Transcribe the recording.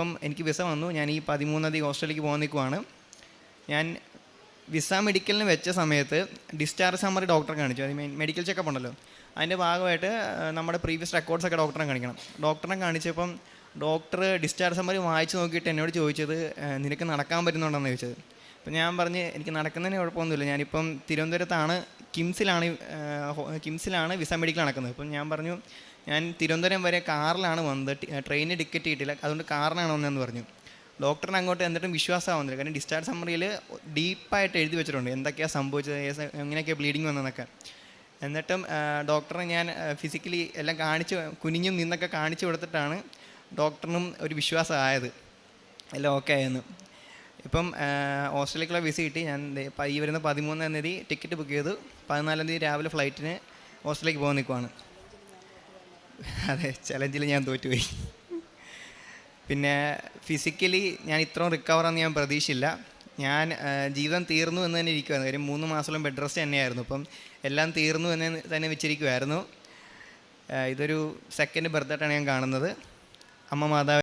ഇപ്പം എനിക്ക് വിസ വന്നു. ഞാൻ ഈ പതിമൂന്നാം തീയതി ഓസ്ട്രേലിയക്ക് പോകാൻ നിൽക്കുവാണ്. ഞാൻ വിസ മെഡിക്കലിന് വെച്ച സമയത്ത് ഡിസ്ചാർജ് സമ്മറി ഡോക്ടറെ കാണിച്ചു. അത് മെഡിക്കൽ ചെക്കപ്പ് ഉണ്ടല്ലോ. അതിന്റെ ഭാഗമായിട്ട് നമ്മുടെ പ്രീവിയസ് റെക്കോർഡ്സ് ഒക്കെ ഡോക്ടറെ കാണിക്കണം. ഡോക്ടറെ കാണിച്ചപ്പം ഡോക്ടർ ഡിസ്ചാർജ് സമ്മറി വായിച്ച് നോക്കിയിട്ട് എന്നോട് ചോദിച്ചത് നിനക്ക് നടക്കാൻ പറ്റുന്നുണ്ടെന്ന് ചോദിച്ചത്? അപ്പം ഞാൻ പറഞ്ഞ് എനിക്ക് നടക്കുന്നതിന് കുഴപ്പമൊന്നുമില്ല. ഞാനിപ്പം തിരുവനന്തപുരത്താണ്. കിംസിലാണ് കിംസിലാണ് വിസ മെഡിക്കൽ നടക്കുന്നത്. അപ്പം ഞാൻ പറഞ്ഞു ഞാൻ തിരുവനന്തപുരം വരെ കാറിലാണ് വന്നത്. ട്രെയിനിന് ടിക്കറ്റ് കിട്ടിയില്ല. അതുകൊണ്ട് കാറിനാണ് വന്നതെന്ന് പറഞ്ഞു. ഡോക്ടറിന് അങ്ങോട്ട് എന്നിട്ടും വിശ്വാസമാവുന്നില്ല. കാരണം ഡിസ്ചാർജ് സമ്മറിയിൽ ഡീപ്പായിട്ട് എഴുതി വെച്ചിട്ടുണ്ട്. എന്തൊക്കെയാണ് സംഭവിച്ചത് എങ്ങനെയൊക്കെയാണ് ബ്ലീഡിങ് വന്നതെന്നൊക്കെ. എന്നിട്ടും ഡോക്ടറെ ഞാൻ ഫിസിക്കലി എല്ലാം കാണിച്ച് കുനിഞ്ഞും നിന്നൊക്കെ കാണിച്ചു കൊടുത്തിട്ടാണ് ഡോക്ടറിനും ഒരു വിശ്വാസമായത്. എല്ലാം ഓക്കെ ആയെന്ന്. ഇപ്പം ഓസ്ട്രേലിയക്കുള്ള വിസ കിട്ടി. ഞാൻ ഈ വരുന്ന പതിമൂന്നാം തീയതി ടിക്കറ്റ് ബുക്ക് ചെയ്തു. പതിനാലാം തീയതി രാവിലെ ഫ്ലൈറ്റിന് ഓസ്ട്രേലിയക്ക് പോകാൻ നിൽക്കുവാണ്. അതെ ചലഞ്ചിൽ ഞാൻ തോറ്റുപോയി. പിന്നെ ഫിസിക്കലി ഞാൻ ഇത്രയും റിക്കവറാന്ന് ഞാൻ പ്രതീക്ഷയില്ല ഞാൻ ജീവിതം തീർന്നു എന്ന് തന്നെ ഇരിക്കുവായിരുന്നു. കാര്യം മൂന്ന് മാസത്തോളം ബെഡ് റെസ്റ്റ് തന്നെയായിരുന്നു. അപ്പം എല്ലാം തീർന്നു എന്ന് തന്നെ വെച്ചിരിക്കുമായിരുന്നു ഇതൊരു സെക്കൻഡ് ബർത്ത്ഡേട്ടാണ് ഞാൻ കാണുന്നത്. അമ്മ മാതാവ്